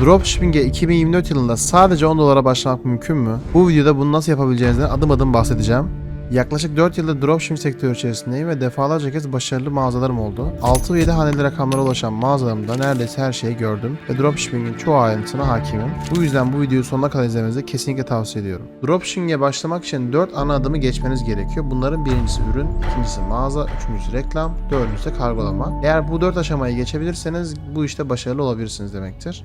Dropshipping'e 2024 yılında sadece 10 dolara başlamak mümkün mü? Bu videoda bunu nasıl yapabileceğinizden adım adım bahsedeceğim. Yaklaşık 4 yıldır dropshipping sektörü içerisindeyim ve defalarca kez başarılı mağazalarım oldu. 6 ve 7 haneli rakamlara ulaşan mağazalarımda neredeyse her şeyi gördüm ve dropshipping'in çoğu ayrıntısına hakimim. Bu yüzden bu videoyu sonuna kadar izlemenizi kesinlikle tavsiye ediyorum. Dropshipping'e başlamak için 4 ana adımı geçmeniz gerekiyor. Bunların birincisi ürün, ikincisi mağaza, üçüncüsü reklam, dördüncüsü kargolama. Eğer bu 4 aşamayı geçebilirseniz bu işte başarılı olabilirsiniz demektir.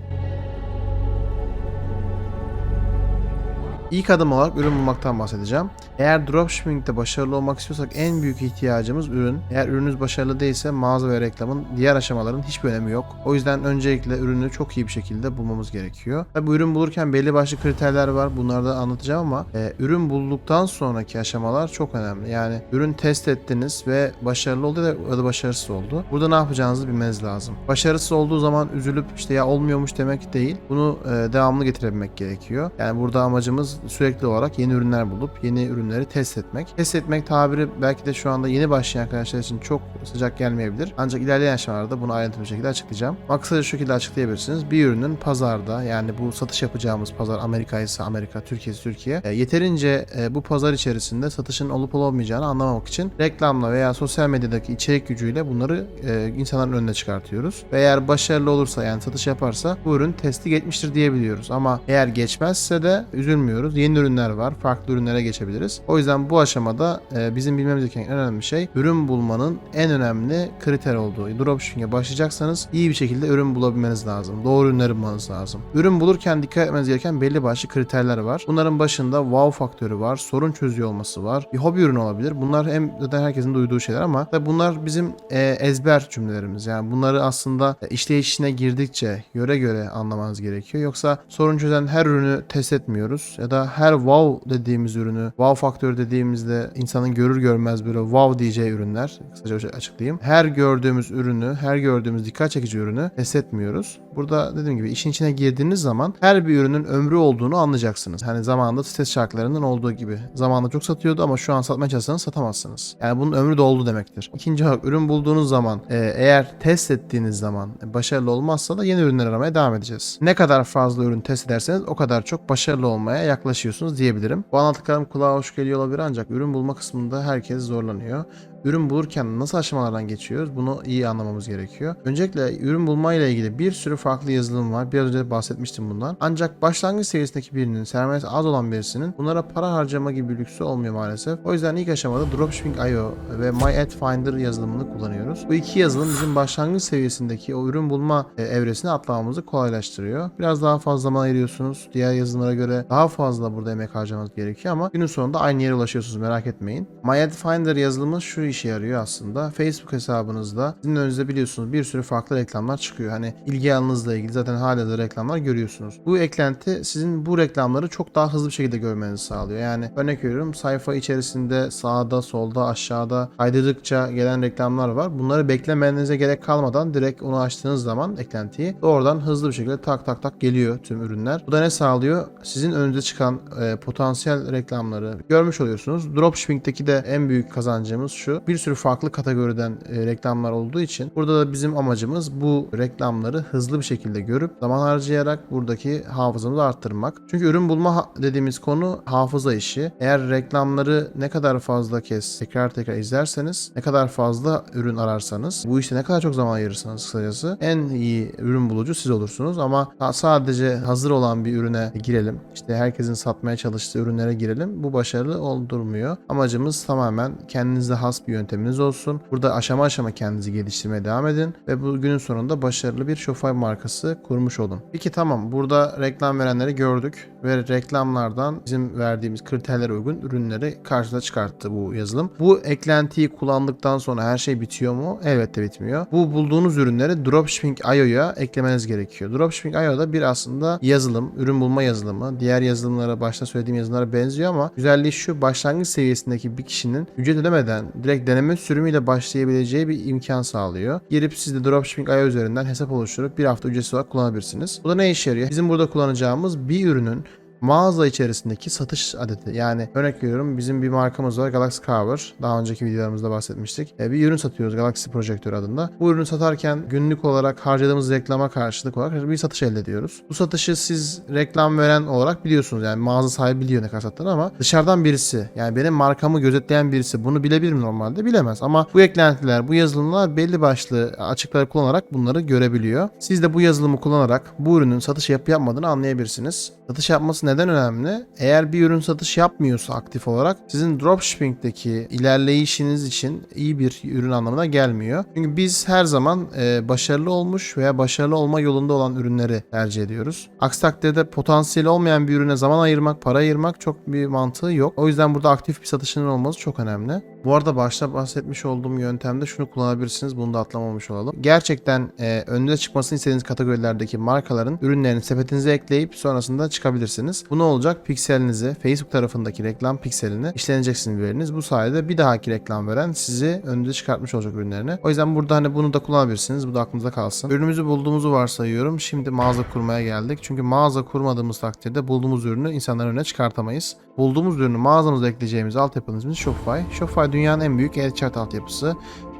İlk adım olarak ürün bulmaktan bahsedeceğim. Eğer dropshipping'de başarılı olmak istiyorsak en büyük ihtiyacımız ürün. Eğer ürününüz başarılı değilse mağaza ve reklamın diğer aşamaların hiçbir önemi yok. O yüzden öncelikle ürünü çok iyi bir şekilde bulmamız gerekiyor. Tabi ürün bulurken belli başlı kriterler var. Bunları da anlatacağım ama e, ürün bulduktan sonraki aşamalar çok önemli. Yani ürün test ettiniz ve başarılı oldu ya da başarısız oldu. Burada ne yapacağınızı bilmeniz lazım. Başarısız olduğu zaman üzülüp işte ya olmuyormuş demek değil. Bunu e, devamlı getirebilmek gerekiyor. Yani burada amacımız sürekli olarak yeni ürünler bulup yeni ürünleri test etmek. Test etmek tabiri belki de şu anda yeni başlayan arkadaşlar için çok sıcak gelmeyebilir. Ancak ilerleyen aşamalarda bunu ayrıntılı bir şekilde açıklayacağım. Ama kısaca şu şekilde açıklayabilirsiniz. Bir ürünün pazarda yani bu satış yapacağımız pazar Amerika ise Amerika, Türkiye ise Türkiye e, yeterince e, bu pazar içerisinde satışın olup olamayacağını anlamamak için reklamla veya sosyal medyadaki içerik gücüyle bunları e, insanların önüne çıkartıyoruz. Ve eğer başarılı olursa yani satış yaparsa bu ürün testi geçmiştir diyebiliyoruz. Ama eğer geçmezse de üzülmüyoruz. Yeni ürünler var. Farklı ürünlere geçebiliriz. O yüzden bu aşamada e, bizim bilmemiz gereken en önemli şey ürün bulmanın en önemli kriter olduğu. Dropshipping'e başlayacaksanız iyi bir şekilde ürün bulabilmeniz lazım. Doğru ürünleri bulmanız lazım. Ürün bulurken dikkat etmeniz gereken belli başlı kriterler var. Bunların başında wow faktörü var. Sorun çözüyor olması var. Bir hobi ürünü olabilir. Bunlar hem zaten herkesin duyduğu şeyler ama tabii bunlar bizim e, ezber cümlelerimiz. Yani bunları aslında e, işleyişine girdikçe göre göre anlamanız gerekiyor. Yoksa sorun çözen her ürünü test etmiyoruz. Ya da her wow dediğimiz ürünü, wow faktörü dediğimizde insanın görür görmez böyle wow diyeceği ürünler. Kısaca açıklayayım. Her gördüğümüz ürünü, her gördüğümüz dikkat çekici ürünü test etmiyoruz. Burada dediğim gibi işin içine girdiğiniz zaman her bir ürünün ömrü olduğunu anlayacaksınız. Hani zamanında test şarkılarının olduğu gibi. Zamanında çok satıyordu ama şu an satmaya çalışsanız satamazsınız. Yani bunun ömrü doldu demektir. İkinci olarak ürün bulduğunuz zaman e, eğer test ettiğiniz zaman başarılı olmazsa da yeni ürünler aramaya devam edeceğiz. Ne kadar fazla ürün test ederseniz o kadar çok başarılı olmaya yaklaşıyorsunuz diyebilirim. Bu anlattıklarım kulağa hoş geliyor olabilir ancak ürün bulma kısmında herkes zorlanıyor ürün bulurken nasıl aşamalardan geçiyoruz bunu iyi anlamamız gerekiyor. Öncelikle ürün bulma ile ilgili bir sürü farklı yazılım var. Biraz önce bahsetmiştim bundan. Ancak başlangıç seviyesindeki birinin, sermayesi az olan birisinin bunlara para harcama gibi lüksü olmuyor maalesef. O yüzden ilk aşamada Dropshipping.io ve MyAdFinder yazılımını kullanıyoruz. Bu iki yazılım bizim başlangıç seviyesindeki o ürün bulma e, evresine atlamamızı kolaylaştırıyor. Biraz daha fazla zaman ayırıyorsunuz. Diğer yazılımlara göre daha fazla burada emek harcamanız gerekiyor ama günün sonunda aynı yere ulaşıyorsunuz merak etmeyin. MyAdFinder yazılımı şu işe yarıyor aslında. Facebook hesabınızda sizin önünüzde biliyorsunuz bir sürü farklı reklamlar çıkıyor. Hani ilgi alanınızla ilgili zaten hala da reklamlar görüyorsunuz. Bu eklenti sizin bu reklamları çok daha hızlı bir şekilde görmenizi sağlıyor. Yani örnek veriyorum sayfa içerisinde sağda, solda, aşağıda kaydıdıkça gelen reklamlar var. Bunları beklemenize gerek kalmadan direkt onu açtığınız zaman eklentiyi doğrudan hızlı bir şekilde tak tak tak geliyor tüm ürünler. Bu da ne sağlıyor? Sizin önünüze çıkan e, potansiyel reklamları görmüş oluyorsunuz. Dropshipping'deki de en büyük kazancımız şu bir sürü farklı kategoriden e, reklamlar olduğu için burada da bizim amacımız bu reklamları hızlı bir şekilde görüp zaman harcayarak buradaki hafızamızı arttırmak. Çünkü ürün bulma dediğimiz konu hafıza işi. Eğer reklamları ne kadar fazla kez tekrar tekrar izlerseniz, ne kadar fazla ürün ararsanız, bu işte ne kadar çok zaman ayırırsanız kısacası en iyi ürün bulucu siz olursunuz ama sadece hazır olan bir ürüne girelim. İşte herkesin satmaya çalıştığı ürünlere girelim. Bu başarılı oldurmuyor. Amacımız tamamen kendinize has bir yönteminiz olsun. Burada aşama aşama kendinizi geliştirmeye devam edin ve bu günün sonunda başarılı bir Shopify markası kurmuş olun. Peki tamam burada reklam verenleri gördük ve reklamlardan bizim verdiğimiz kriterlere uygun ürünleri karşıda çıkarttı bu yazılım. Bu eklentiyi kullandıktan sonra her şey bitiyor mu? Elbette bitmiyor. Bu bulduğunuz ürünleri Dropshipping.io'ya eklemeniz gerekiyor. Dropshipping.io'da bir aslında yazılım, ürün bulma yazılımı. Diğer yazılımlara başta söylediğim yazılımlara benziyor ama güzelliği şu başlangıç seviyesindeki bir kişinin ücret ödemeden direkt deneme sürümüyle başlayabileceği bir imkan sağlıyor. Girip siz de Dropshipping.io üzerinden hesap oluşturup bir hafta ücretsiz olarak kullanabilirsiniz. Bu da ne işe yarıyor? Bizim burada kullanacağımız bir ürünün mağaza içerisindeki satış adeti. Yani örnek veriyorum bizim bir markamız var Galaxy Cover. Daha önceki videolarımızda bahsetmiştik. E, bir ürün satıyoruz Galaxy Projektör adında. Bu ürünü satarken günlük olarak harcadığımız reklama karşılık olarak bir satış elde ediyoruz. Bu satışı siz reklam veren olarak biliyorsunuz. Yani mağaza sahibi biliyor ne kadar sattığını ama dışarıdan birisi yani benim markamı gözetleyen birisi bunu bilebilir mi normalde? Bilemez. Ama bu eklentiler, bu yazılımlar belli başlı açıkları kullanarak bunları görebiliyor. Siz de bu yazılımı kullanarak bu ürünün satış yapıp yapmadığını anlayabilirsiniz. Satış yapması neden önemli? Eğer bir ürün satış yapmıyorsa aktif olarak sizin dropshipping'deki ilerleyişiniz için iyi bir ürün anlamına gelmiyor. Çünkü biz her zaman e, başarılı olmuş veya başarılı olma yolunda olan ürünleri tercih ediyoruz. Aksi takdirde potansiyeli olmayan bir ürüne zaman ayırmak, para ayırmak çok bir mantığı yok. O yüzden burada aktif bir satışının olması çok önemli. Bu arada başta bahsetmiş olduğum yöntemde şunu kullanabilirsiniz. Bunu da atlamamış olalım. Gerçekten e, önünüze çıkmasını istediğiniz kategorilerdeki markaların ürünlerini sepetinize ekleyip sonrasında çıkabilirsiniz. Bu ne olacak? Pikselinizi, Facebook tarafındaki reklam pikselini işlenecek sizin veriniz. Bu sayede bir dahaki reklam veren sizi önünüze çıkartmış olacak ürünlerini. O yüzden burada hani bunu da kullanabilirsiniz. Bu da aklınızda kalsın. Ürünümüzü bulduğumuzu varsayıyorum. Şimdi mağaza kurmaya geldik. Çünkü mağaza kurmadığımız takdirde bulduğumuz ürünü insanların önüne çıkartamayız. Bulduğumuz ürünü mağazamıza ekleyeceğimiz altyapının ismi Shopify. Shopify dünyanın en büyük e-ticaret altyapısı.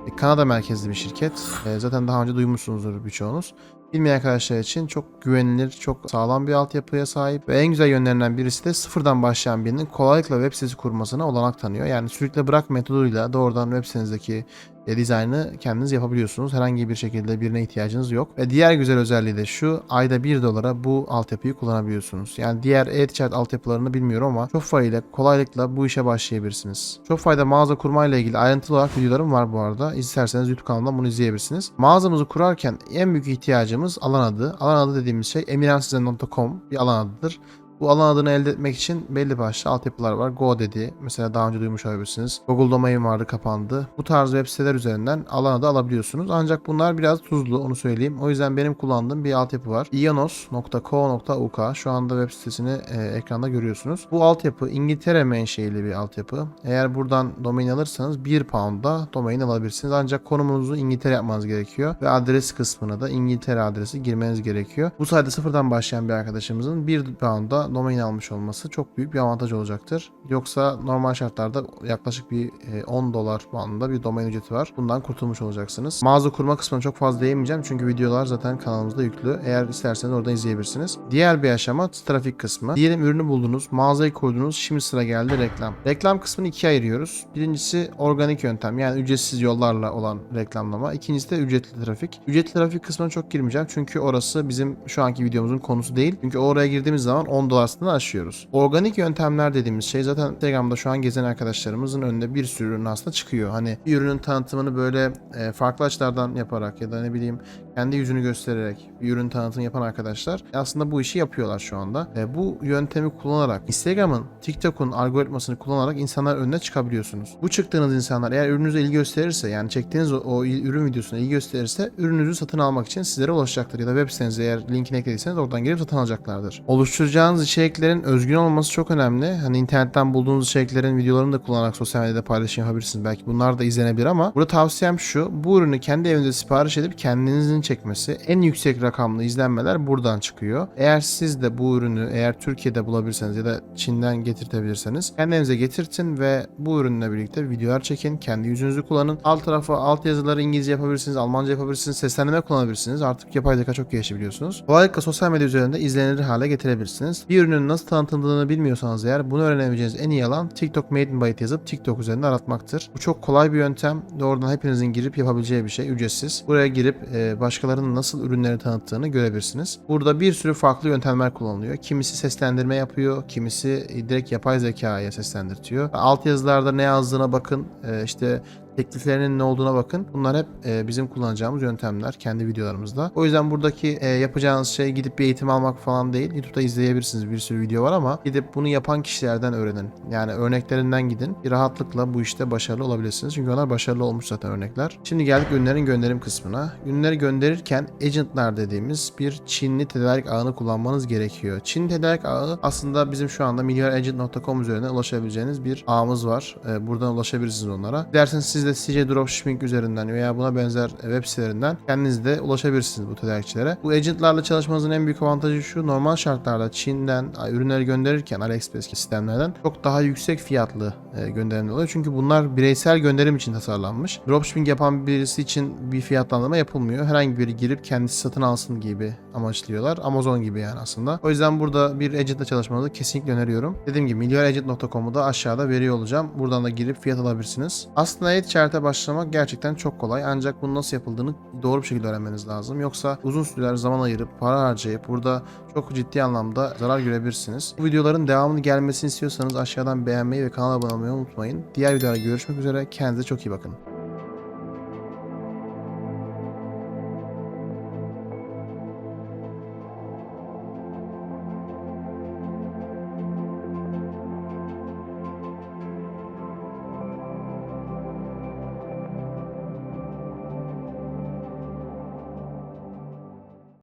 E, Kanada merkezli bir şirket. E, Zaten daha önce duymuşsunuzdur birçoğunuz. Bilmeyen arkadaşlar için çok güvenilir, çok sağlam bir altyapıya sahip ve en güzel yönlerinden birisi de sıfırdan başlayan birinin kolaylıkla web sitesi kurmasına olanak tanıyor. Yani sürükle bırak metoduyla doğrudan web sitenizdeki dizaynı kendiniz yapabiliyorsunuz. Herhangi bir şekilde birine ihtiyacınız yok. Ve diğer güzel özelliği de şu. Ayda 1 dolara bu altyapıyı kullanabiliyorsunuz. Yani diğer e-ticaret altyapılarını bilmiyorum ama Shopify ile kolaylıkla bu işe başlayabilirsiniz. Shopify'da mağaza kurma ile ilgili ayrıntılı olarak videolarım var bu arada. İsterseniz YouTube kanalımdan bunu izleyebilirsiniz. Mağazamızı kurarken en büyük ihtiyacımız alan adı. Alan adı dediğimiz şey emirhansize.com bir alan adıdır. Bu alan adını elde etmek için belli başlı altyapılar var. GoDaddy mesela daha önce duymuş olabilirsiniz. Google Domain vardı kapandı. Bu tarz web siteler üzerinden alan adı alabiliyorsunuz. Ancak bunlar biraz tuzlu onu söyleyeyim. O yüzden benim kullandığım bir altyapı var. ionos.co.uk şu anda web sitesini e, ekranda görüyorsunuz. Bu altyapı İngiltere menşeili bir altyapı. Eğer buradan domain alırsanız 1 pound'a domain alabilirsiniz. Ancak konumunuzu İngiltere yapmanız gerekiyor. Ve adres kısmına da İngiltere adresi girmeniz gerekiyor. Bu sayede sıfırdan başlayan bir arkadaşımızın 1 pound'a domain almış olması çok büyük bir avantaj olacaktır. Yoksa normal şartlarda yaklaşık bir e, 10 dolar bandında bir domain ücreti var. Bundan kurtulmuş olacaksınız. Mağaza kurma kısmına çok fazla değinmeyeceğim çünkü videolar zaten kanalımızda yüklü. Eğer isterseniz oradan izleyebilirsiniz. Diğer bir aşama trafik kısmı. Diyelim ürünü buldunuz, mağazayı kurdunuz, şimdi sıra geldi reklam. Reklam kısmını ikiye ayırıyoruz. Birincisi organik yöntem yani ücretsiz yollarla olan reklamlama. İkincisi de ücretli trafik. Ücretli trafik kısmına çok girmeyeceğim çünkü orası bizim şu anki videomuzun konusu değil. Çünkü oraya girdiğimiz zaman 10 dolar sınırını aşıyoruz. Organik yöntemler dediğimiz şey zaten Instagram'da şu an gezen arkadaşlarımızın önünde bir sürü ürün aslında çıkıyor. Hani bir ürünün tanıtımını böyle e, farklı açılardan yaparak ya da ne bileyim kendi yüzünü göstererek bir ürün tanıtımı yapan arkadaşlar aslında bu işi yapıyorlar şu anda. E, bu yöntemi kullanarak Instagram'ın, TikTok'un algoritmasını kullanarak insanlar önüne çıkabiliyorsunuz. Bu çıktığınız insanlar eğer ürününüze ilgi gösterirse yani çektiğiniz o, o ürün videosuna ilgi gösterirse ürününüzü satın almak için sizlere ulaşacaktır. Ya da web sitenize eğer linkini eklediyseniz oradan girip satın alacaklardır. Oluşturacağınız içeriklerin özgün olması çok önemli. Hani internetten bulduğunuz içeriklerin videolarını da kullanarak sosyal medyada paylaşım yapabilirsiniz. Belki bunlar da izlenebilir ama burada tavsiyem şu. Bu ürünü kendi evinizde sipariş edip kendinizin çekmesi. En yüksek rakamlı izlenmeler buradan çıkıyor. Eğer siz de bu ürünü eğer Türkiye'de bulabilirseniz ya da Çin'den getirtebilirseniz kendinize getirtin ve bu ürünle birlikte videolar çekin. Kendi yüzünüzü kullanın. Alt tarafa alt yazıları İngilizce yapabilirsiniz, Almanca yapabilirsiniz, seslendirme kullanabilirsiniz. Artık yapay zeka çok gelişti biliyorsunuz. Kolaylıkla sosyal medya üzerinde izlenir hale getirebilirsiniz. Bir ürünün nasıl tanıtıldığını bilmiyorsanız eğer bunu öğrenebileceğiniz en iyi alan TikTok Made in Byte yazıp TikTok üzerinde aratmaktır. Bu çok kolay bir yöntem. Doğrudan hepinizin girip yapabileceği bir şey. Ücretsiz. Buraya girip e, başkalarının nasıl ürünleri tanıttığını görebilirsiniz. Burada bir sürü farklı yöntemler kullanılıyor. Kimisi seslendirme yapıyor, kimisi direkt yapay zekaya seslendirtiyor. Alt yazılarda ne yazdığına bakın. E, işte tekliflerinin ne olduğuna bakın. Bunlar hep e, bizim kullanacağımız yöntemler kendi videolarımızda. O yüzden buradaki e, yapacağınız şey gidip bir eğitim almak falan değil. YouTube'da izleyebilirsiniz bir sürü video var ama gidip bunu yapan kişilerden öğrenin. Yani örneklerinden gidin. Bir rahatlıkla bu işte başarılı olabilirsiniz. Çünkü onlar başarılı olmuş zaten örnekler. Şimdi geldik ürünlerin gönderim kısmına. Ürünleri gönderirken agentlar dediğimiz bir Çinli tedarik ağını kullanmanız gerekiyor. Çin tedarik ağı aslında bizim şu anda milyaragent.com üzerinden ulaşabileceğiniz bir ağımız var. E, buradan ulaşabilirsiniz onlara. Dilerseniz siz Siz de CJ Dropshipping üzerinden veya buna benzer web sitelerinden kendiniz de ulaşabilirsiniz bu tedarikçilere. Bu agentlarla çalışmanızın en büyük avantajı şu. Normal şartlarda Çin'den ürünleri gönderirken AliExpress sistemlerden çok daha yüksek fiyatlı e, gönderimler oluyor. Çünkü bunlar bireysel gönderim için tasarlanmış. Dropshipping yapan birisi için bir fiyatlandırma yapılmıyor. Herhangi biri girip kendisi satın alsın gibi amaçlıyorlar. Amazon gibi yani aslında. O yüzden burada bir agentle çalışmanızı kesinlikle öneriyorum. Dediğim gibi milyaragent.com'u da aşağıda veriyor olacağım. Buradan da girip fiyat alabilirsiniz. Aslında e-ticarete başlamak gerçekten çok kolay. Ancak bunun nasıl yapıldığını doğru bir şekilde öğrenmeniz lazım. Yoksa uzun süreler zaman ayırıp para harcayıp burada çok ciddi anlamda zarar görebilirsiniz. Bu videoların devamını gelmesini istiyorsanız aşağıdan beğenmeyi ve kanala abone olmayı unutmayın. Diğer videolarda görüşmek üzere. Kendinize çok iyi bakın.